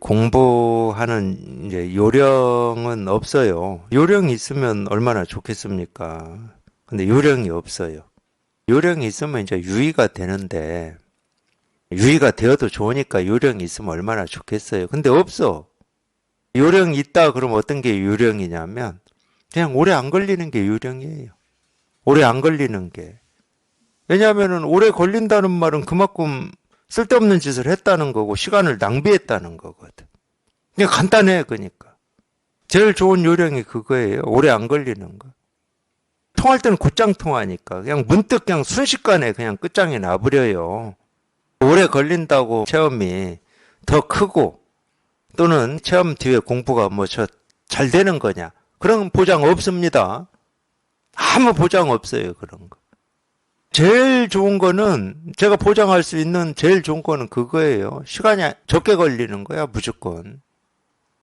공부하는 이제 요령은 없어요. 요령이 있으면 얼마나 좋겠습니까? 근데 요령이 없어요. 요령이 있으면 이제 유의가 되는데 유의가 되어도 좋으니까 요령이 있으면 얼마나 좋겠어요. 근데 없어. 요령이 있다 그러면 어떤 게 요령이냐면 그냥 오래 안 걸리는 게 요령이에요. 오래 안 걸리는 게. 왜냐하면은 오래 걸린다는 말은 그만큼 쓸데없는 짓을 했다는 거고 시간을 낭비했다는 거거든. 그냥 간단해 그러니까. 제일 좋은 요령이 그거예요. 오래 안 걸리는 거. 통할 때는 곧장 통하니까 그냥 문득 그냥 순식간에 그냥 끝장이 나버려요. 오래 걸린다고 체험이 더 크고 또는 체험 뒤에 공부가 뭐 저 잘 되는 거냐 그런 보장 없습니다. 아무 보장 없어요 그런 거. 좋은 거는 제가 보장할 수 있는 제일 좋은 거는 그거예요. 시간이 적게 걸리는 거야 무조건.